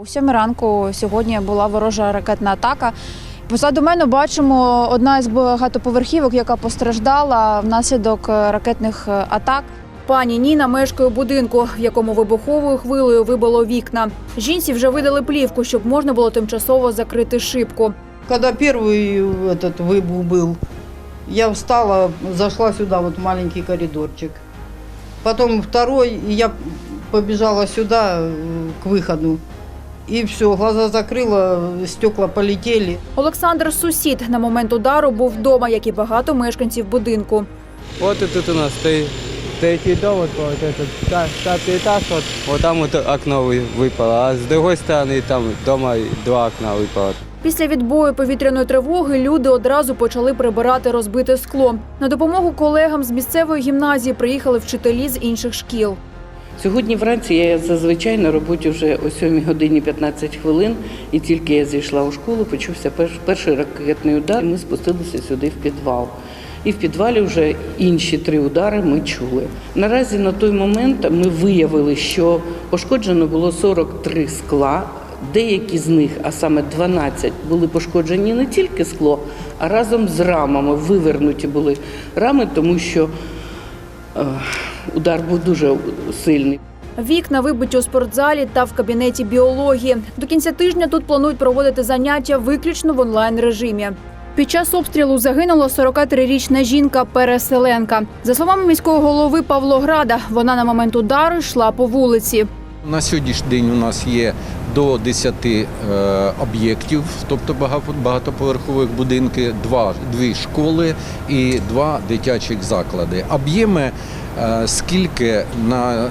У сьомій ранку сьогодні була ворожа ракетна атака. Позаду мене бачимо одна із багатоповерхівок, яка постраждала внаслідок е, ракетних е, атак. Пані Ніна мешкає у будинку, в якому вибуховою хвилею вибило вікна. Жінці вже видали плівку, щоб можна було тимчасово закрити шибку. Когда первый этот выбух был, я встала, зашла сюда, вот в маленький коридорчик. Потом второй, и я побежала сюда, э, к выходу. И все, глаза закрыла, стекла полетели. Олександр сусід на момент удару був вдома, як і багато мешканців будинку. Вот и тут у нас стоит третий дом, вот, вот этот та- пятый этаж, вот, вот там вот окно вы- выпало, а с другой стороны там дома два окна выпало. Після відбою повітряної тривоги люди одразу почали прибирати розбите скло. На допомогу колегам з місцевої гімназії приїхали вчителі з інших шкіл. Сьогодні вранці я зазвичай на роботі вже о 7 годині 15 хвилин, і тільки я зійшла у школу, почувся перш- перший ракетний удар, і ми спустилися сюди в підвал. І в підвалі вже інші три удари ми чули. Наразі на той момент ми виявили, що пошкоджено було 43 скла. Деякі з них, а саме 12, були пошкоджені не тільки скло, а разом з рамами. Вивернуті були рами, тому що удар був дуже сильний. Вікна вибиті у спортзалі та в кабінеті біології. До кінця тижня тут планують проводити заняття виключно в онлайн режимі. Під час обстрілу загинула 43-річна жінка-переселенка. За словами міського голови Павлограда, вона на момент удару йшла по вулиці. На сьогоднішній день у нас є до 10 е, об'єктів, тобто багато- багатоповерхових будинки, два, дві школи і два дитячих заклади. Об'єми скільки на е,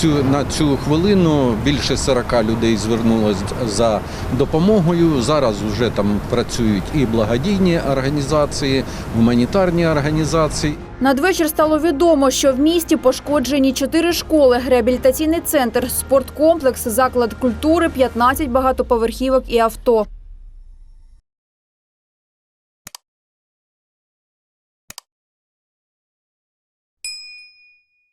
цю, на цю хвилину більше 40 людей звернулось за допомогою. Зараз вже там працюють і благодійні організації, гуманітарні організації. Надвечір стало відомо, що в місті пошкоджені чотири школи, реабілітаційний центр, спорткомплекс, заклад культури, 15 багатоповерхівок і авто.